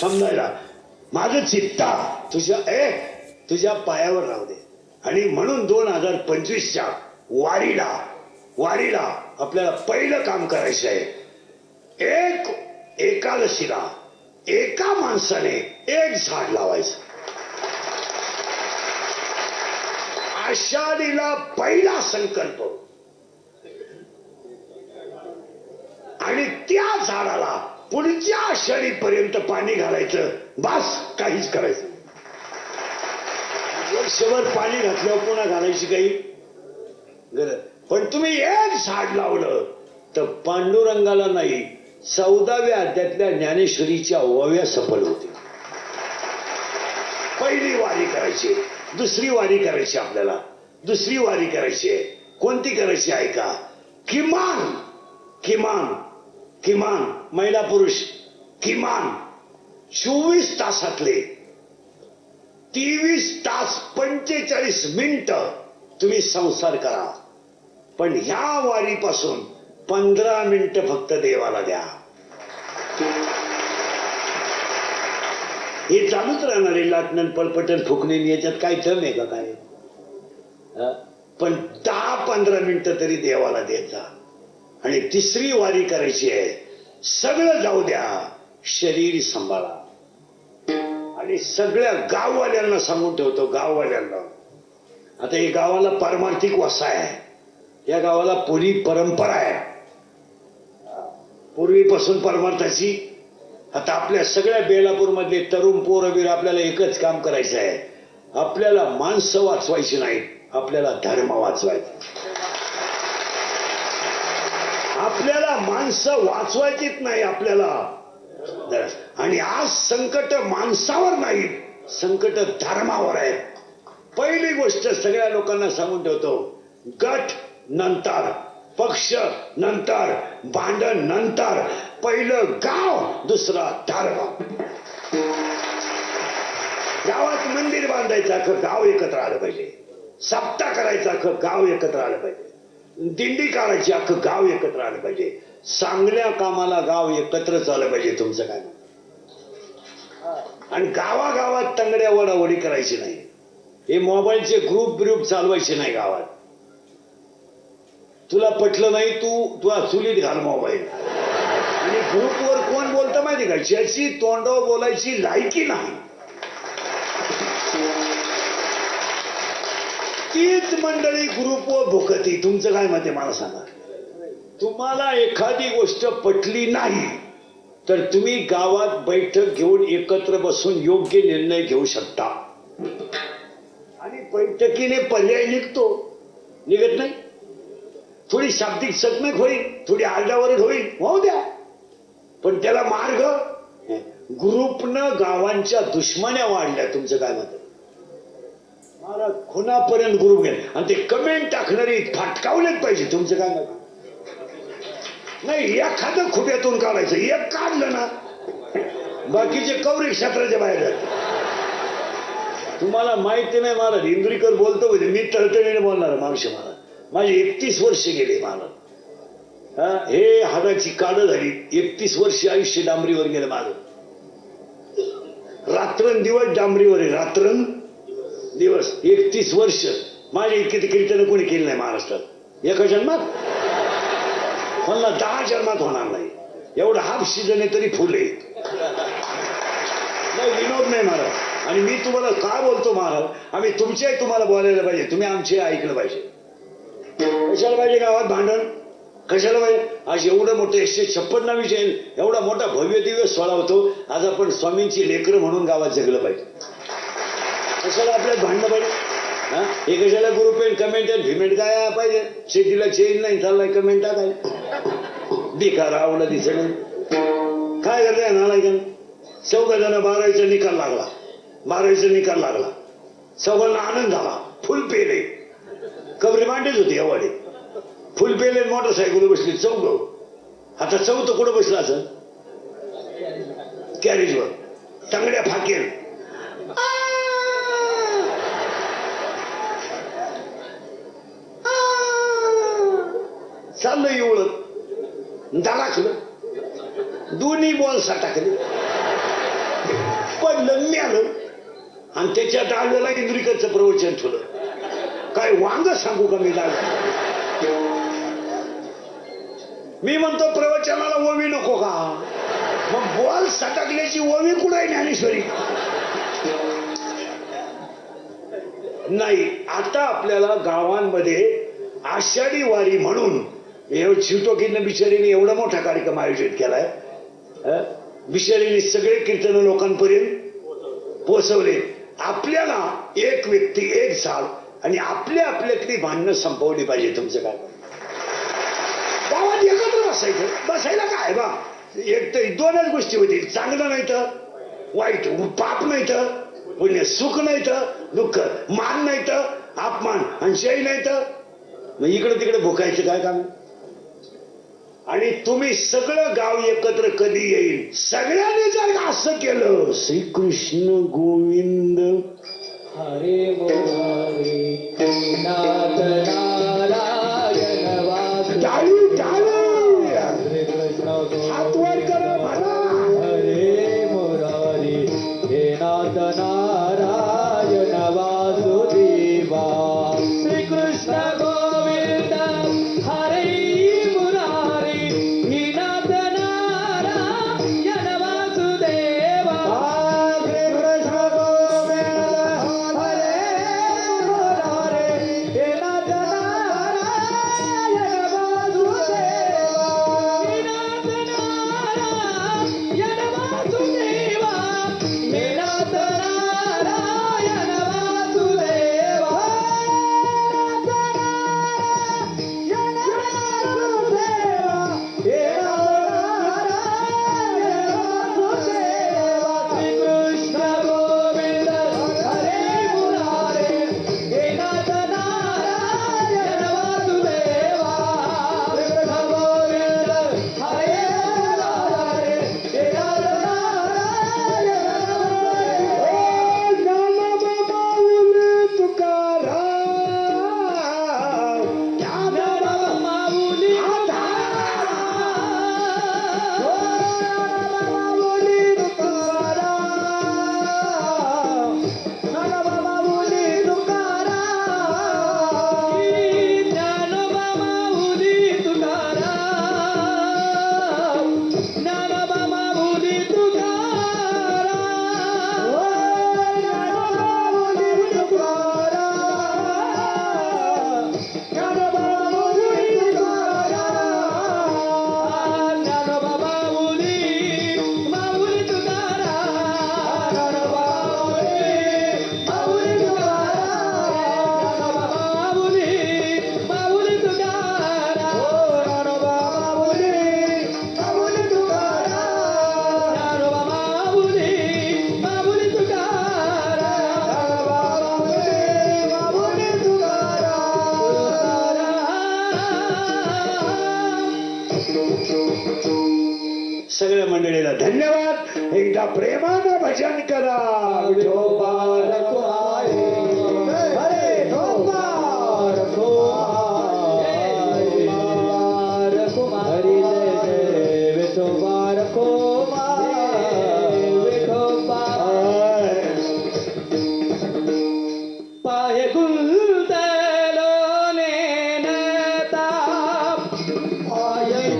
समजायला. माझं चित्ता तुझ्या ए तुझ्या पायावर राहू दे. आणि म्हणून दोन हजार पंचवीसच्या वारीला वारीला आपल्याला पहिलं काम करायचं आहे. एक एकादशीला एका माणसाने एक झाड लावायचं. आषाढीला पहिला संकल्प. आणि त्या झाडाला पुढच्या आषाढीपर्यंत पाणी घालायचं बास काहीच करायचं. वर्षभर पाणी घातल्यावर पुन्हा घालायची काही पण तुम्ही एक झाड लावलं तर पांडुरंगाला नाही चौदाव्या अध्यातल्या ज्ञानेश्वरीच्या ओव्या सफल होतील. पहिली वारी करायची दुसरी वारी करायची आपल्याला. दुसरी वारी करायची. आहे कोणती करायची आहे का किमान किमान किमान. महिला पुरुष किमान चोवीस तासातले तेवीस तास पंचेचाळीस मिनिट तुम्ही संसार करा. पण ह्या वारीपासून पंधरा मिनिट फक्त देवाला द्या. हे चालूच राहणारे लाटणं पलपटन फुकणे याच्यात काय दम आहे का काय? पण दहा पंधरा मिनिटं तरी देवाला द्यायचा. आणि तिसरी वारी करायची आहे. सगळं जाऊ द्या. शरीर सांभाळा. आणि सगळ्या गाववाल्यांना सांगून ठेवतो गाववाल्यांना. आता हे गावाला पारमार्थिक वसा आहे. या गावाला पुरी परंपरा आहे. पूर्वीपासून परमार्थाची आता आपल्या सगळ्या बेलापूरमधले तरुण पोरवीर आपल्याला एकच काम करायचं आहे. आपल्याला माणसं वाचवायची नाहीत आपल्याला धर्म वाचवायचा आपल्याला माणसं वाचवायचीच नाही आपल्याला. आणि आज संकट माणसावर नाही संकट धर्मावर आहे. पहिली गोष्ट सगळ्या लोकांना सांगून ठेवतो गट नंतर पक्ष नंतर भांडण नंतर पहिलं गाव दुसरा धर्म. गावात मंदिर बांधायचं अख्खं गाव एकत्र आलं पाहिजे. सप्ताह करायचं अख्खं गाव एकत्र आलं पाहिजे. दिंडी काढायची अख्खं गाव एकत्र आलं पाहिजे. चांगल्या कामाला गाव एकत्र झालं पाहिजे तुमचं काय आणि गावागावात तंगड्या वडावडी करायची नाही. हे मोबाईलचे ग्रुप ग्रुप चालवायचे नाही गावात. तुला पटलं नाही तू तुला चुलीत घाल मोबाईल. आणि ग्रुपवर कोण बोलतं माहिती का? ज्याची तोंडावर बोलायची लायकी नाही. तीच मंडळी ग्रुप व भुकती. तुमचं काय मते मला सांगा. तुम्हाला एखादी गोष्ट पटली नाही तर तुम्ही गावात बैठक घेऊन एकत्र बसून योग्य निर्णय घेऊ शकता. आणि बैठकीने पर्याय निघतो. निघत नाही. थोडी शाब्दिक चकमक होईल थोडी आरडावरड होईल होऊ द्या. पण त्याला मार्ग ग्रुपनं गावांच्या दुश्मन्या वाढल्या. तुमचं काय मत आहे? महाराज खुनापर्यंत ग्रुप गेले आणि ते कमेंट टाकणारी फाटकावलेच पाहिजे तुमचं काय मत नाही एखादं खुट्यातून काढायचं. एक काढलं ना बाकीचे कवरी क्षेत्राच्या बाहेर जात तुम्हाला माहिती नाही महाराज इंद्रीकर बोलतो म्हणजे मी तळतळीने बोलणार माणूस महाराज. माझे एकतीस वर्ष गेले महाराज. हा, हे हाडाची काढ झाली. एकतीस वर्ष आयुष्य डांबरीवर गेलं माझं. रात्रन दिवस डांबरीवर आहे. रात्रन दिवस एकतीस वर्ष. माझे इतकी कीर्तन कोणी केली नाही महाराष्ट्रात? एका जन्मात? म्हणला दहा जन्मात होणार नाही. एवढं हाफ सीझन आहे तरी फुले. नाही विनोद नाही महाराज. आणि मी तुम्हाला का बोलतो महाराज? आम्ही तुमचे तुम्हाला बोलायला पाहिजे. तुम्ही आमचे ऐकलं पाहिजे. कशाला पाहिजे गावात भांडण? कशाला पाहिजे? आज एवढं मोठं एकशे छप्पन्न विषय एवढा मोठा भव्य दिव्य सोळा होतो. आज आपण स्वामींची लेकरं म्हणून गावात जगलं पाहिजे. सगळं आपल्याला भांडणं पाहिजे हा? हे कशाला ग्रुप कमेंट भिमेंट काय पाहिजे? शेतीला चेन नाही चाललाय कमेंट काय बेकार आवडलं दिसण काय करताय नालायक चौघ जण बारावीचा निकाल लागला. बारावीचा निकाल लागला. चौघांना आनंद झाला. फुल पेले. कबरी मांडीच होती एवढे. फुल पेले मोटरसायकल बसली चौघ. आता चौथं कुठं बसला असं? कॅरेजवर टांगड्या फाकेल चाललं एवढं दाराखलं दोन्ही बॉल टाकले आणि त्याच्या डाव्याला इंद्रिकचं प्रवचन ठेवलं. काय वांग सांगू का मी डाव्या मी म्हणतो प्रवचनाला ओवी नको का? मग बॉल सटकल्याची ओवी कुठं आहे ज्ञानेश्वरी? नाही आता आपल्याला गावांमध्ये आषाढी वारी म्हणून एवढं शिवटोकीनं बिचारीने एवढा मोठा कार्यक्रम आयोजित केलाय बिचारीने सगळे कीर्तन लोकांपर्यंत पोहोचवले. आपल्याला एक व्यक्ती एक झाड आणि आपल्या आपल्यातली भांडणं संपवली पाहिजे तुमचं काय? गावात एकत्र बसायचं. बसायला काय बा? एक तर दोनच गोष्टी होतील. चांगलं नाही तर वाईट पाप नाही तर पुण्य सुख नाही तर दुःख मान नाही तर अपमान आणि शही नाही तर मग इकडे तिकडे भुकायचं काय काम? आणि तुम्ही सगळं गाव एकत्र कधी येईल? सगळ्यांनी जर असं केलं श्रीकृष्ण गोविंद. हरे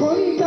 கொண்ட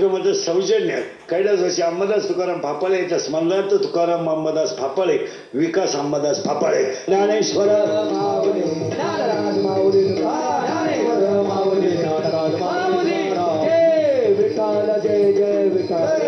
कार्यक्रमाचं सौजन्य कैलासवासी अंबादास तुकाराम फापाळे येतं स्मरणार्थ तुकाराम अंबादास फापाळे विकास अंबादास फापाळे ज्ञानेश्वर जय जय